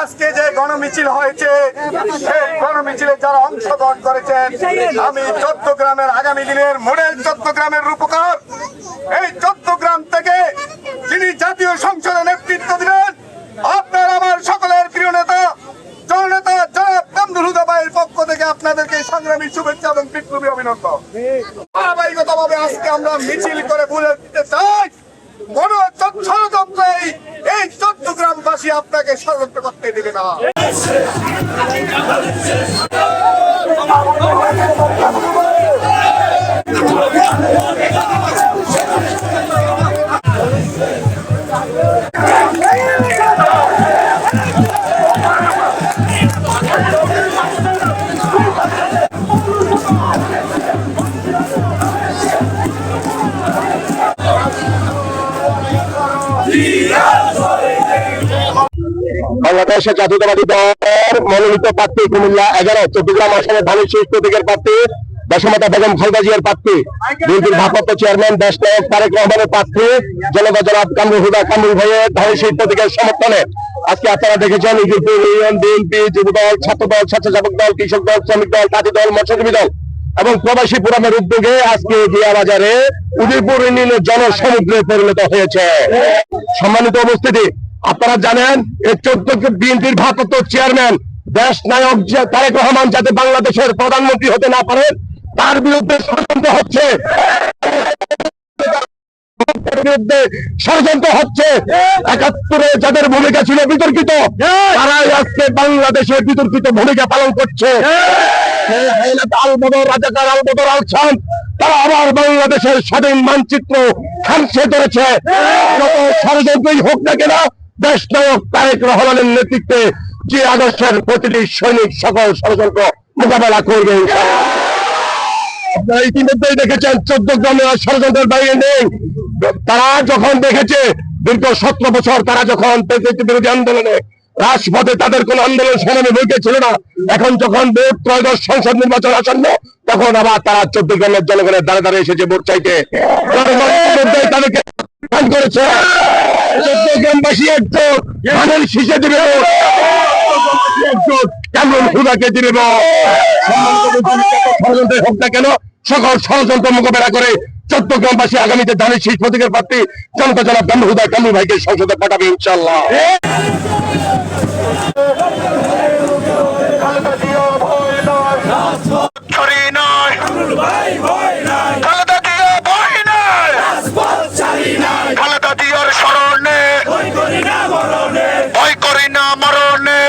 আজকে যে গণমিছিল হয়েছে, সেই গণমিছিলে যারা অংশগ্রহণ করেছেন আমি চট্টগ্রামের আগামী দিনের মডেল চট্টগ্রামের রূপকার। এই চট্টগ্রাম থেকে যিনি জাতীয় সংসদে নেতৃত্ব দিলেন, আপনার আমার সকলের প্রিয় নেতা, জননেতা জনাব কামরুল হুদা ভাইয়ের পক্ষ থেকে আপনাদেরকে সংগ্রামী শুভেচ্ছা এবং বিপ্লবী অভিনন্দন। ধারাবাহিকতাভাবে আজকে আমরা মিছিল করে বলে দিতে চাই। কোন ষড়যন্ত্র এই- এই চট্টগ্রামবাসী আপনাকে ষড়যন্ত্র করতে দেবে না। বাংলাদেশের জাতীয়তাবাদী দল মনোনীত প্রার্থী কুমিল্লা এগারো, চট্টগ্রাম আসনের ধানের শীষ প্রতীকের প্রার্থী, দশমাতা বেগম খালদা জিয়ার প্রার্থী বিএনপির ভারপ্রাপ্ত চেয়ারম্যান দেশ নায়ক তারেক রহমানের প্রার্থী, জনতা জনাব কামরুল হুদা, কামরুল ভাইয়ের ধানের শীষ প্রতীকের সমর্থনে। আজকে আপনারা দেখেছেন ইউপি ইউনিয়ন, বিএনপি যুব দল ছাত্র দল স্বেচ্ছাসেবক দল, কৃষক দল, শ্রমিক দল তাঁতি দল, মৎস্যজীবী দল। এবং প্রবাসী পুরামের উদ্যোগে আজকে জিয়া বাজারে উদয়পুর ইউনিয়নের জনসমুদ্রে পরিণত হয়েছে। সম্মানিত উপস্থিতি আপনারা জানেন এই চোদ্দ বিএনপির ভারপ্রাপ্ত চেয়ারম্যান দেশ নায়ক তারেক রহমান যাতে বাংলাদেশের প্রধানমন্ত্রী হতে না পারেন তার বিরুদ্ধে ষড়যন্ত্র হচ্ছে। বিরুদ্ধে ষড়যন্ত্র হচ্ছে। একাত্তরে যাদের ভূমিকা ছিল বিতর্কিত তারাই আজকে বাংলাদেশের বিতর্কিত ভূমিকা পালন করছে। তারা আবার বাংলাদেশের স্বাধীন মানচিত্র ষড়যন্ত্রই হোক না দেশ নায়ক তারেক রহমানের নেতৃত্বে যে আদর্শের প্রতিটি সৈনিক সকল ষড়যন্ত্র মোকাবেলা করবে। আপনারা ইতিমধ্যেই দেখেছেন, চোদ্দ গ্রামে ষড়যন্ত্রের বাইরে নেই। তারা যখন দেখেছে, দীর্ঘ সতেরো বছর তারা যখন বিরোধী আন্দোলনে রাজপথে তাদের কোন আন্দোলন সংগ্রামে বইতে ছিল না। এখন যখন ত্রয়োদশ সংসদ নির্বাচন আসন্ন, তখন আবার তারা গ্রামের জনগণের দ্বারা দ্বারা এসেছে ভোট চাইতে। তাদেরকে করেছে। চোদ্দ গ্রামবাসী একজোট ধানের শীষে দিবে। কেমন হুদাকে দিবে ষড়যন্ত্রের হোক না কেন, সকল করে চট্টগ্রামবাসী আগামীতে ধানের শীষ প্রতীকের প্রার্থী জনতা জনাব কামরু হুদা কামরু ভাইকে সংসদে পাঠাবে ইনশাল্লাহ স্মরণে ভয় করি না মরণে।